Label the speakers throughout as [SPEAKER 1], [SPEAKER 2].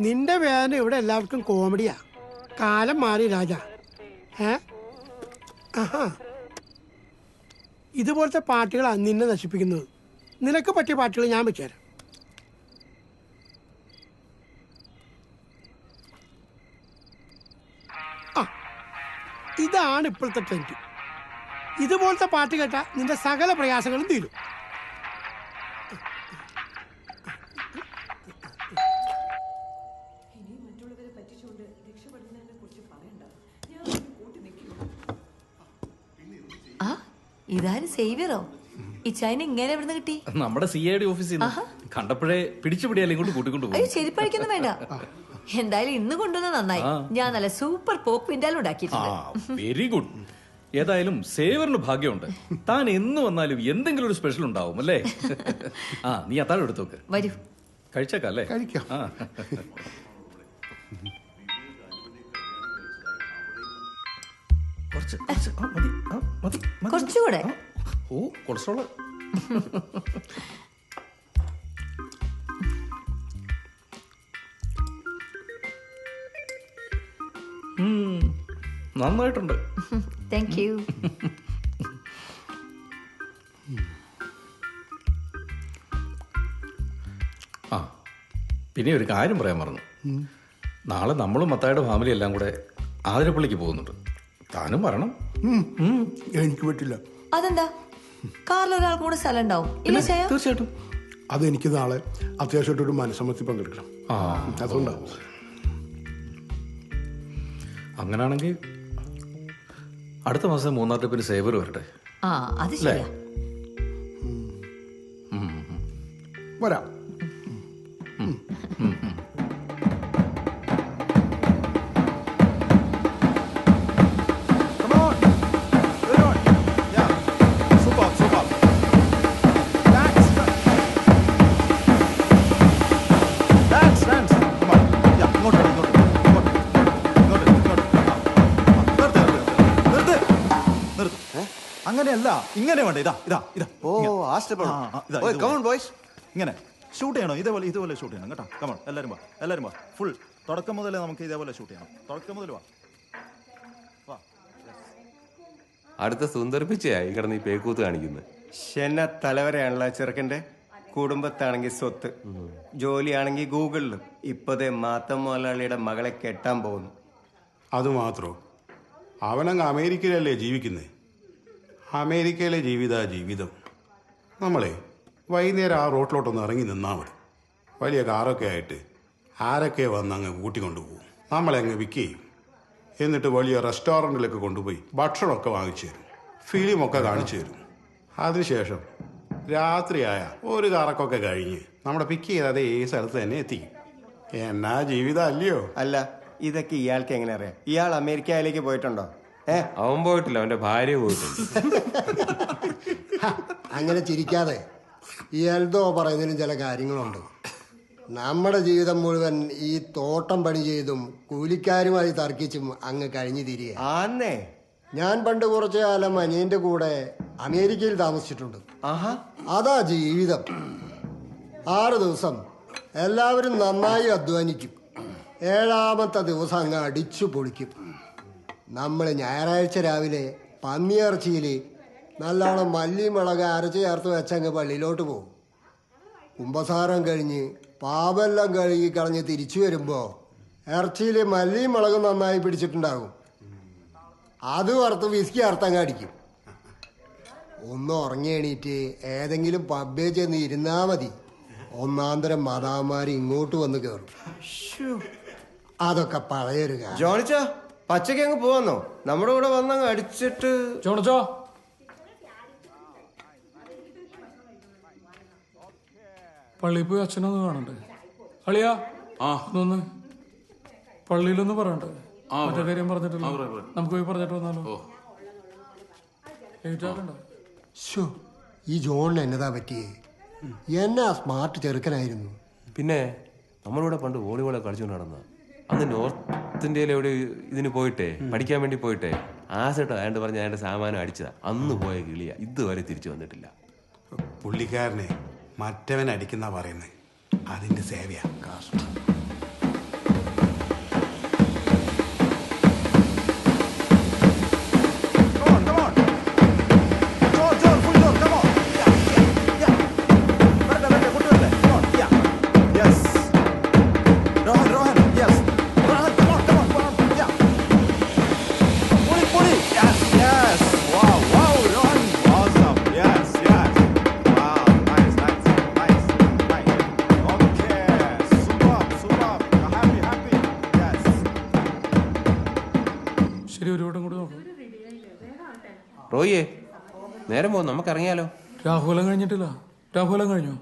[SPEAKER 1] നിന്റെ വേദന ഇവിടെ എല്ലാവർക്കും കോമഡിയാ. കാലം മാറി രാജ. ഏ? ഇതുപോലത്തെ പാട്ടുകളാണ് നിന്നെ നശിപ്പിക്കുന്നത്. നിനക്ക് പറ്റിയ പാട്ടുകൾ ഞാൻ വെച്ചുതരാം. ഇതാണ് ഇപ്പോഴത്തെ ട്രെൻഡ്. ഇതുപോലത്തെ പാട്ട് കേട്ടാൽ നിന്റെ സകല പ്രയാസങ്ങളും തീരും.
[SPEAKER 2] ഇതാരും സേവിയറോ ഈ ചൈന ഇങ്ങനെ എവിടുന്ന് കിട്ടി?
[SPEAKER 3] നമ്മുടെ സി ഐ ഡി ഓഫീസിൽ കണ്ടപ്പോഴേ പിടിച്ചുപിടിയാലും ഇങ്ങോട്ട് കൂട്ടിക്കൊണ്ട് പോകും.
[SPEAKER 2] അയ്യോ ചെരിപ്പഴിക്കൊന്നും വേണ്ട. എന്തായാലും ഇന്ന് കൊണ്ടുവന്ന നന്നായി. ഞാൻ നല്ല സൂപ്പർ പോക്ക് പിൻഡാലും
[SPEAKER 3] ആ
[SPEAKER 2] ഉണ്ടാക്കിയിട്ടുണ്ട്
[SPEAKER 3] വെരി ഗുഡ് ഏതായാലും സേവറിന് ഭാഗ്യമുണ്ട്. താൻ എന്ന് വന്നാലും എന്തെങ്കിലും ഒരു സ്പെഷ്യൽ ഉണ്ടാവും അല്ലേ? ആ നീ അത്താഴം എടുത്തു നോക്ക്.
[SPEAKER 2] വരൂ.
[SPEAKER 3] കഴിച്ചേക്കാം അല്ലേ?
[SPEAKER 4] കഴിക്കാം.
[SPEAKER 2] കുറച്ചുകൂടെ.
[SPEAKER 3] ഓ കൊളസ്ട്രോൾ. നന്നായിട്ടുണ്ട്.
[SPEAKER 2] താങ്ക് യു
[SPEAKER 3] ആ പിന്നെ ഒരു കാര്യം പറയാൻ മറന്നു. നാളെ നമ്മളും മത്തായുടെ ഫാമിലി എല്ലാം കൂടെ ആതിരപ്പള്ളിക്ക് പോകുന്നുണ്ട്. താനും വരണം.
[SPEAKER 4] എനിക്ക് പറ്റില്ല.
[SPEAKER 2] അതെന്താ? കാറിൽ ഒരാൾക്ക് കൂടെ സ്ഥലം ഉണ്ടാവും
[SPEAKER 3] തീർച്ചയായിട്ടും.
[SPEAKER 4] അതെനിക്ക് നാളെ അത്യാവശ്യമായിട്ട് ഒരു മനസ്സമ്മത്തി പങ്കെടുക്കണം. അതുകൊണ്ടാ.
[SPEAKER 3] അങ്ങനാണെങ്കിൽ അടുത്ത മാസം മൂന്നാർ ട്രിപ്പിന് സേവർ വരട്ടെ.
[SPEAKER 2] ആ അത് ശരിയാ.
[SPEAKER 4] വരാം.
[SPEAKER 5] നിർത്ത്. അങ്ങനെയല്ല ഇങ്ങനെ വേണ്ട? ഇതാ ഇതാ ഇതാ
[SPEAKER 6] ഓ
[SPEAKER 5] ഇങ്ങനെ.
[SPEAKER 6] ആ സ്റ്റെപ്പ്. കമോൺ ബോയ്സ്
[SPEAKER 5] ഇങ്ങനെ. ഷൂട്ട് ചെയ്യണോ? ഇതേപോലെ ഇതുപോലെ ഷൂട്ട് ചെയ്യണം കേട്ടോ. കമൺ എല്ലാവരും വാ എല്ലാവരും വാ. ഫുൾ തുടക്കം മുതലേ നമുക്ക് ഇതേപോലെ ഷൂട്ട് ചെയ്യണം. തുടക്കം മുതൽ വാ. വാ.
[SPEAKER 7] അടുത്ത സുന്ദർപ്പിച്ചയായി കിടന്ന് ഈ പേക്കൂത്ത് കാണിക്കുന്നത്
[SPEAKER 6] ശന തലവരെയാണല്ലോ ചെറുക്കന്റെ? കുടുംബത്താണെങ്കിൽ സ്വത്ത്. ജോലിയാണെങ്കിൽ ഗൂഗിളിലും. ഇപ്പതേ മാത്തം മുതലാളിയുടെ മകളെ കെട്ടാൻ പോകുന്നു.
[SPEAKER 4] അതുമാത്രോ അവനങ്ങ് അമേരിക്കയിലല്ലേ ജീവിക്കുന്നത് അമേരിക്കയിലെ ജീവിത ജീവിതം. നമ്മളെ വൈകുന്നേരം ആ റോട്ടിലോട്ടൊന്ന് ഇറങ്ങി നിന്നാൽ മതി. വലിയ കാറൊക്കെ ആയിട്ട് ആരൊക്കെ വന്ന് അങ്ങ് കൂട്ടിക്കൊണ്ടു പോകും നമ്മളെ അങ്ങ് വിൽക്ക് ചെയ്യും. എന്നിട്ട് വലിയ റെസ്റ്റോറന്റിലൊക്കെ കൊണ്ടുപോയി ഭക്ഷണമൊക്കെ വാങ്ങിച്ചു തരും. ഫിലിമൊക്കെ കാണിച്ചു തരും. അതിനുശേഷം രാത്രിയായ ഒരു കറക്കൊക്കെ കഴിഞ്ഞ് നമ്മുടെ പിക്ക് ചെയ്ത് അതേ സ്ഥലത്ത് തന്നെ എത്തിക്കും എന്നാ ജീവിതം അല്ലയോ?
[SPEAKER 6] അല്ല. ഇതൊക്കെ ഇയാൾക്ക് എങ്ങനെ അറിയാം? ഇയാൾ അമേരിക്കയിലേക്ക് പോയിട്ടുണ്ടോ? ഏ?
[SPEAKER 7] അവൻ പോയിട്ടില്ല അവന്റെ ഭാര്യ പോയിട്ടുണ്ട്.
[SPEAKER 8] അങ്ങനെ ചിരിക്കാതെ ഈ എൽദോ പറയുന്നതിനും ചില കാര്യങ്ങളുണ്ട്. നമ്മുടെ ജീവിതം മുഴുവൻ ഈ തോട്ടം പണി ചെയ്തും കൂലിക്കാരുമായി തർക്കിച്ചും അങ്ങ് കഴിഞ്ഞു തിരികെ.
[SPEAKER 6] ആന്നേ.
[SPEAKER 8] ഞാൻ പണ്ട് കുറച്ചു കാലം അനിയന്റെ കൂടെ അമേരിക്കയിൽ താമസിച്ചിട്ടുണ്ട്.
[SPEAKER 6] ആഹാ.
[SPEAKER 8] അതാ ജീവിതം. ആറു ദിവസം എല്ലാവരും നന്നായി അധ്വാനിക്കും. ഏഴാമത്തെ ദിവസം അങ്ങ് അടിച്ചു പൊളിക്കും. നമ്മൾ ഞായറാഴ്ച രാവിലെ പന്നിയിറച്ചിയിൽ നല്ലോണം മല്ലി മുളക് അരച്ച് ചേർത്ത് വെച്ചങ്ങ് പള്ളിയിലോട്ട് പോകും. കുമ്പസാരം കഴിഞ്ഞ് പാപെല്ലാം കഴുകി കളഞ്ഞ് തിരിച്ചു വരുമ്പോൾ ഇറച്ചിയിൽ മല്ലി മുളക് നന്നായി പിടിച്ചിട്ടുണ്ടാകും. അത് വറുത്ത് വിസ്കി അറുത്തങ്ങ് അടിക്കും. ഒന്ന് ഉറങ്ങി എണീറ്റ് ഏതെങ്കിലും പബ്ബേ ചെന്ന് ഇരുന്നാൽ മതി. ഒന്നാന്തരം മതാമാർ ഇങ്ങോട്ട് വന്ന് കയറും അതൊക്കെ പറയരുക.
[SPEAKER 6] ജോണിച്ചോ പച്ചയ്ക്ക് അങ്ങ് പോവാന്നോ? നമ്മുടെ കൂടെ വന്നങ്ങ് അടിച്ചിട്ട്.
[SPEAKER 9] ജോണിച്ചോ? പള്ളിയിൽ പോയി അച്ഛനൊന്ന് കാണണ്ടേ? അളിയാ ആ. ഒന്ന് പള്ളിയിലൊന്ന് പറയണ്ടേ? മറ്റേ കാര്യം പറഞ്ഞിട്ടില്ല. നമുക്ക് പോയി പറഞ്ഞിട്ട് വന്നാലോ?
[SPEAKER 8] ഈ ജോണിന് എന്നതാ പറ്റിയേ? എന്നാ സ്മാർട്ട് ചെറുക്കനായിരുന്നു?
[SPEAKER 7] പിന്നെ നമ്മളിവിടെ പണ്ട് വോളിബോളൊക്കെ കളിച്ചുകൊണ്ട് നടന്ന അന്ന് നോർത്ത് ഇന്ത്യയിൽ എവിടെ ഇതിന് പോയിട്ടേ പഠിക്കാൻ വേണ്ടി പോയിട്ടെ ആസട്ടോ അയാണ്ട് പറഞ്ഞ അയാളുടെ സാമാനം അടിച്ചതാ. അന്ന് പോയ കിളിയ. ഇതുവരെ തിരിച്ചു വന്നിട്ടില്ല.
[SPEAKER 4] പുള്ളിക്കാരനെ മറ്റവൻ അടിക്കുന്ന പറയുന്നത് അതിന്റെ സേവയാ.
[SPEAKER 9] ഇത്തിരി ഒരു വട്ടം കൂടി നോക്കാം.
[SPEAKER 10] റോയിയെ നേരം പോകും നമുക്ക് ഇറങ്ങിയാലോ?
[SPEAKER 9] രാഹുലം കഴിഞ്ഞിട്ടില്ല. രാഹുലം കഴിഞ്ഞു?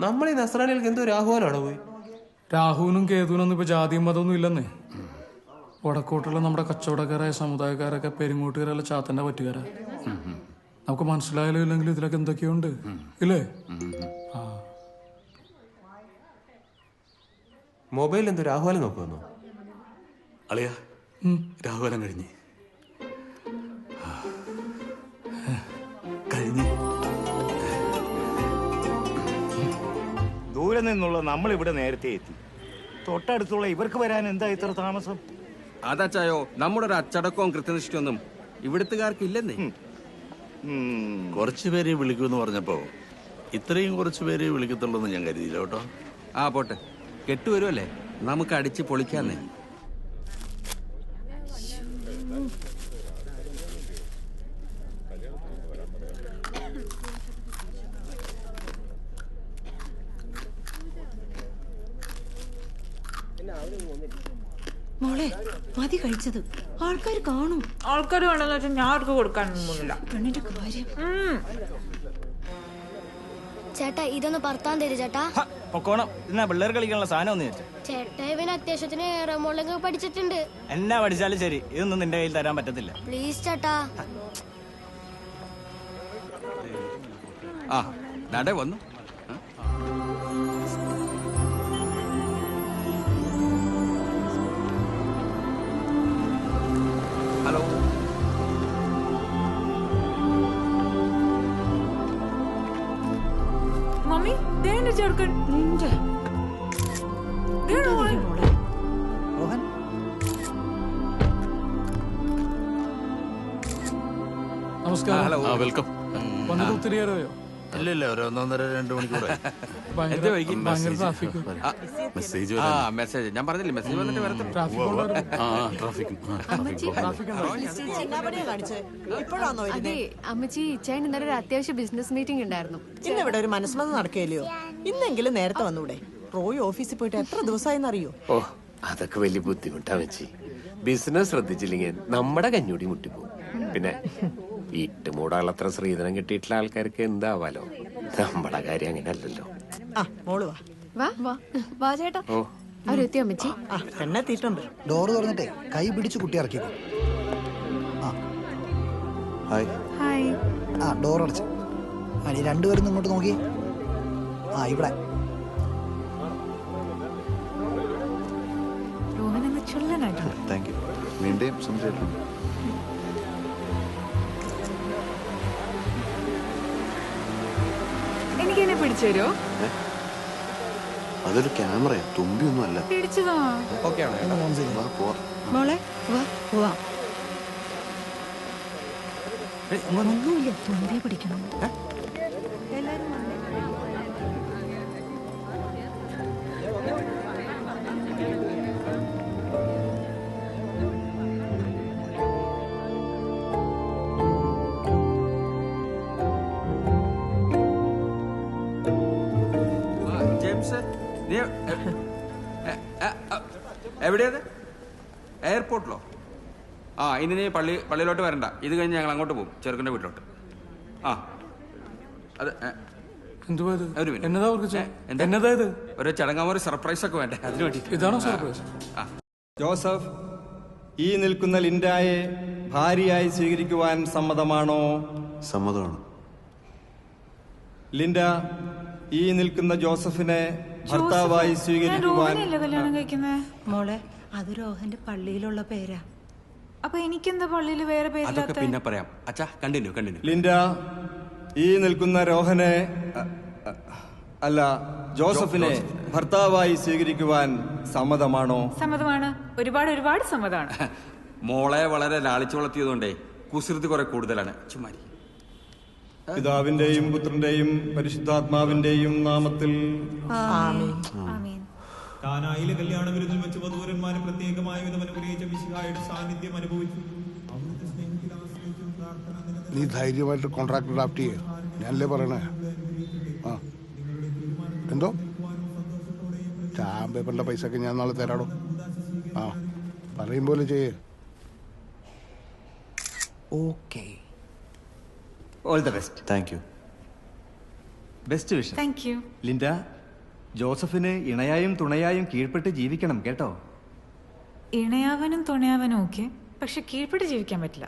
[SPEAKER 10] നമ്മൾ നമ്മളീ നസ്രാണികൾക്ക് എന്തോ രാഹുലാണോ പോയി?
[SPEAKER 9] രാഹുവിനും കേതുവിനും ഒന്നും ഇപ്പൊ ജാതിയും മതമൊന്നും ഇല്ലെന്നേ. വടക്കോട്ടുള്ള നമ്മുടെ കച്ചവടക്കാരായ സമുദായക്കാരൊക്കെ പെരുങ്ങോട്ടുകാരല്ല ചാത്തന്റെ പറ്റുകാരാ. നമുക്ക് മനസ്സിലായാലോ ഇല്ലെങ്കിലും ഇതിലൊക്കെ എന്തൊക്കെയുണ്ട്? ഇല്ലേ? ആ.
[SPEAKER 10] മൊബൈൽ എന്തോ രാഹുലം നോക്കുമെന്നോ
[SPEAKER 11] അളിയ രാഹുലം കഴിഞ്ഞ്. കഴിഞ്ഞ്.
[SPEAKER 12] ദൂരെ നിന്നുള്ള നമ്മൾ ഇവിടെ നേരത്തെ എത്തി. തൊട്ടടുത്തുള്ള ഇവർക്ക് വരാൻ എന്താ ഇത്ര താമസം?
[SPEAKER 13] അതച്ചായോ നമ്മുടെ ഒരു അച്ചടക്കവും കൃത്യനിഷ്ഠയൊന്നും ഇവിടുത്തുകാർക്ക് ഇല്ലെന്നേ
[SPEAKER 11] കുറച്ചു പേരെ വിളിക്കുമെന്ന് പറഞ്ഞപ്പോ ഇത്രയും കുറച്ചു പേരെ വിളിക്കത്തുള്ളൂ എന്ന് ഞാൻ കരുതിയില്ല കേട്ടോ.
[SPEAKER 13] ആ പോട്ടെ. കെട്ടുവരുമല്ലേ? നമുക്ക് അടിച്ച് പൊളിക്കാന്നേ.
[SPEAKER 14] മോളെ മതി കഴിച്ചത്. ആൾക്കാർ കാണും.
[SPEAKER 15] ആൾക്കാർ വേണമെന്ന് വെച്ചാൽ ഞാൻ അവർക്ക് കൊടുക്കാനൊന്നും പോകുന്നില്ല.
[SPEAKER 14] പെണ്ണിന്റെ കാര്യം.
[SPEAKER 16] ചേട്ടാ ഇതൊന്ന് പറത്താൻ തരും ചേട്ടാ.
[SPEAKER 12] പൊക്കോണം. എന്നാ പിള്ളേർ കളിക്കാനുള്ള സാധനം ഒന്ന്
[SPEAKER 16] ചേട്ടാ ഇവൻ അത്യാവശ്യത്തിന് റമോളൊക്കെ പഠിച്ചിട്ടുണ്ട്.
[SPEAKER 12] എന്നാ പഠിച്ചാലും ശരി. ഇതൊന്നും നിന്റെ കയ്യിൽ തരാൻ പറ്റത്തില്ല.
[SPEAKER 16] പ്ലീസ് ചേട്ടാ.
[SPEAKER 13] ആ നടേ വന്നു.
[SPEAKER 15] മമ്മി ദേ എന്റെ ചെറുക്കൻ.
[SPEAKER 14] നിന്റെ.
[SPEAKER 15] മോളെ.
[SPEAKER 9] നമസ്കാരം.
[SPEAKER 13] ഹലോ.
[SPEAKER 11] വെൽക്കം.
[SPEAKER 9] വന്നിട്ട് ഒത്തിരി നേരമായോ
[SPEAKER 11] ഇല്ല ഇല്ല ഒരു ഒന്നൊന്നര രണ്ട് മണിക്കൂറായി
[SPEAKER 9] ഭയങ്കര ഭയങ്കര ട്രാഫിക്
[SPEAKER 11] മെസ്സേജ്
[SPEAKER 13] ആ മെസ്സേജ് ഞാൻ പറഞ്ഞില്ലേ മെസ്സേജ് വന്നിട്ട് വരത്തുള്ളൂ
[SPEAKER 9] ട്രാഫിക്
[SPEAKER 11] ആ ട്രാഫിക്
[SPEAKER 16] അതെ അമ്മച്ചി ഇച്ചായൻ ഇന്നലെ ഒരു അത്യാവശ്യ ബിസിനസ് മീറ്റിംഗ് ഉണ്ടായിരുന്നു.
[SPEAKER 15] ഇന്നിവിടെ ഒരു മനസ്സമ്മതം നടക്കുകയില്ലയോ? ഇന്നെങ്കിലും നേരത്തെ വന്നൂടെ? റോയ് ഓഫീസിൽ പോയിട്ട് എത്ര ദിവസമായെന്നറിയോ?
[SPEAKER 7] ഓ അതൊക്കെ വലിയ ബുദ്ധിമുട്ടാ വെച്ചി ബിസിനസ് ശ്രദ്ധിച്ചില്ലെങ്കിൽ നമ്മുടെ കഞ്ഞൂടി മുട്ടിപ്പോവും പിന്നെ വീട്ടു അത്ര ശ്രീധനം കിട്ടിയിട്ടുള്ള ആൾക്കാർക്ക് എന്താവാലോ? നമ്മളെ കാര്യം അങ്ങനെ
[SPEAKER 15] അല്ലല്ലോ മോൾ വാ.
[SPEAKER 16] വാ വാ. വാ ചേട്ടാ.
[SPEAKER 7] ഓ.
[SPEAKER 16] അമ്മച്ചി.
[SPEAKER 15] എന്നെത്തിയിട്ടുണ്ട്
[SPEAKER 17] ഡോറ് തുറന്നിട്ടേ കൈ പിടിച്ച് കുട്ടി ഇറക്കിക്കോ ഹായ്.
[SPEAKER 15] ഹായ്.
[SPEAKER 17] ആ ഡോർ അടച്ച്. ആ നീ രണ്ടുപേരും ഇങ്ങോട്ട് നോക്കി. ആ ഇവിടെ. താങ്ക് യു നിന്റെയും സംശയം
[SPEAKER 15] പിടിച്ചു തരുമോ
[SPEAKER 17] അതൊരു ക്യാമറയാ. തുമ്പിയൊന്നും അല്ല.
[SPEAKER 15] പിടിച്ചതാ.
[SPEAKER 10] ആണോ
[SPEAKER 14] മോളെ വാ വാ
[SPEAKER 16] ഒന്നുമില്ല തുമ്പി പിടിക്കണം.
[SPEAKER 13] എവിടെയത് എയർപോർട്ടിലോ? ആ ഇനി നീ പള്ളി പള്ളിയിലോട്ട് വരണ്ട. ഇത് കഴിഞ്ഞ് ഞങ്ങൾ അങ്ങോട്ട് പോകും ചെറുക്കന്റെ വീട്ടിലോട്ട്. ആ. അത് ഒരു എന്താ?
[SPEAKER 9] എന്നതാ ഇത്?
[SPEAKER 13] ഒരു ചടങ്ങാമൊരു സർപ്രൈസ് ഒക്കെ വേണ്ടേ? അതിന് വേണ്ടി.
[SPEAKER 9] ഇതാണോ സർപ്രൈസ്
[SPEAKER 12] ജോസഫ് ഈ നിൽക്കുന്ന ലിൻഡായെ ഭാര്യയായി സ്വീകരിക്കുവാൻ സമ്മതമാണോ?
[SPEAKER 17] സമ്മതമാണ്.
[SPEAKER 12] ലിൻഡ ഈ നിൽക്കുന്ന ജോസഫിനെ ഭർത്താവായി സ്വീകരിക്കുവാൻ
[SPEAKER 15] കല്യാണം കഴിക്കുന്നേ?
[SPEAKER 14] മോളെ അത് രോഹന്റെ പള്ളിയിലുള്ള പേരാ.
[SPEAKER 15] അപ്പൊ എനിക്കെന്താ പള്ളിയിൽ വേറെ പേര്
[SPEAKER 13] പിന്നെ പറയാം. അച്ഛാ കണ്ടിന്യൂ കണ്ടിന്യൂ.
[SPEAKER 12] ലിൻഡ ഈ നിൽക്കുന്ന രോഹനെ അല്ല ജോസഫിനെ ഭർത്താവായി സ്വീകരിക്കുവാൻ സമ്മതമാണോ?
[SPEAKER 15] സമ്മതമാണ്. ഒരുപാട് ഒരുപാട് സമ്മതമാണ്.
[SPEAKER 13] മോളെ വളരെ ലാളിച്ചു വളർത്തിയതുകൊണ്ടേ കുസൃതി കുറെ കൂടുതലാണ്. ചുമ്മാരി
[SPEAKER 12] പിതാവിന്റെയും പുത്രന്റെയും പരിശുദ്ധാത്മാവിന്റെയും നാമത്തിൽ.
[SPEAKER 15] ആമീൻ.
[SPEAKER 17] കാനായിലെ കല്യാണ വിരുന്നിൽ വെച്ച് വധൂരന്മാരെ പ്രത്യേകമായ വിധം അനുഗ്രഹിച്ച വിശുഹായുടെ സാന്നിധ്യം അനുഭവിച്ചു.
[SPEAKER 18] നീ ധൈര്യമായിട്ട് കോൺട്രാക്ട് ഡ്രാഫ്റ്റ് ചെയ്യുക ഞാനല്ലേ പറയണേ? ആ. എന്തോ? സ്റ്റാമ്പ് പേപ്പറിന്റെ പൈസ ഒക്കെ ഞാൻ നാളെ തരാടോ? ആ. പറയും പോലെ ചെയ്യേ.
[SPEAKER 12] Okay. All the best
[SPEAKER 10] thank you
[SPEAKER 12] best wish
[SPEAKER 15] thank you
[SPEAKER 12] Linda ജോസഫിന് ഇണയായും തുണയായും കീഴ്പ്പെട്ട് ജീവിക്കണം കേട്ടോ?
[SPEAKER 15] ഇണയാവനും തുണയാവനും ഓക്കെ പക്ഷെ കീഴ്പ്പെട്ട് ജീവിക്കാൻ പറ്റില്ല.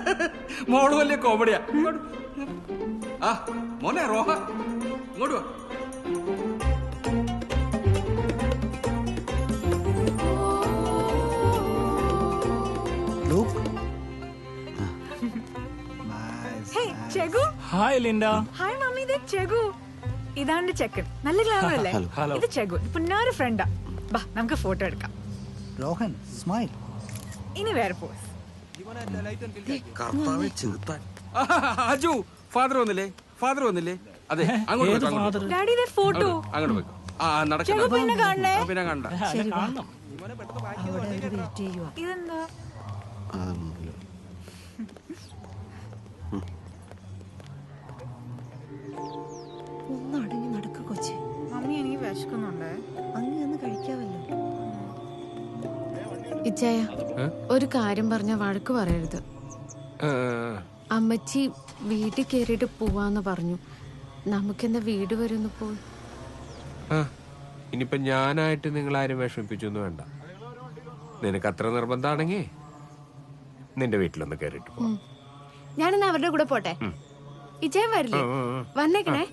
[SPEAKER 13] മോൾ വലിയ കോമഡിയാ. ഇങ്ങോട്ട്. ആ മോനെ റോഹ ഇങ്ങോട്ട് വാ.
[SPEAKER 15] Hi
[SPEAKER 19] Linda
[SPEAKER 15] hi mummy. ഇത് ചെഗു. ഇതാണ് ചെക്കൻ. നല്ല ഗ്ലാമർ അല്ലേ. ഇത് ചെഗു. പുന്നാര ഫ്രണ്ടാ. ബാ നമുക്ക് ഫോട്ടോ എടുക്കാം.
[SPEAKER 12] രോഹൻ സ്മൈൽ
[SPEAKER 15] ഇനി വേറെ പോസ്
[SPEAKER 13] അജു ഫാദർ വന്നില്ലേ? ഫാദർ വന്നില്ലേ? അതെ അങ്ങോട്ട് വെക്കോ,
[SPEAKER 15] ഡാഡി ഇതേ ഫോട്ടോ
[SPEAKER 13] അങ്ങോട്ട് അങ്ങോട്ട് ആ നടക്കുന്നു
[SPEAKER 15] ചെഗു പിന്നെ കാണണേ.
[SPEAKER 13] പിന്നെ കണ്ട.
[SPEAKER 15] ഇതെന്താ? വിശക്കുന്നുണ്ടേ
[SPEAKER 20] അങ്ങ് ഒന്ന് കഴിക്കാവല്ലോ
[SPEAKER 21] ഇച്ചായ ഒരു കാര്യം പറഞ്ഞ വഴക്ക് പറയരുത്. അമ്മച്ചി വീട്ടിൽ കയറിയിട്ട് പോവാന്ന് പറഞ്ഞു. നമുക്കെന്താ വീട് വരെ ഒന്ന് പോയി?
[SPEAKER 7] ഇനിയിപ്പൊ ഞാനായിട്ട് നിങ്ങൾ ആരും വിഷമിപ്പിച്ചൊന്നും വേണ്ട. നിനക്ക് അത്ര നിർബന്ധമാണെങ്കിൽ നിന്റെ വീട്ടിലൊന്ന് കയറിയിട്ട് പോ
[SPEAKER 21] ഞാനിന്ന് അവരുടെ കൂടെ പോട്ടെ. ഇച്ചായ വരില്ലേ. വന്നേക്കണേ.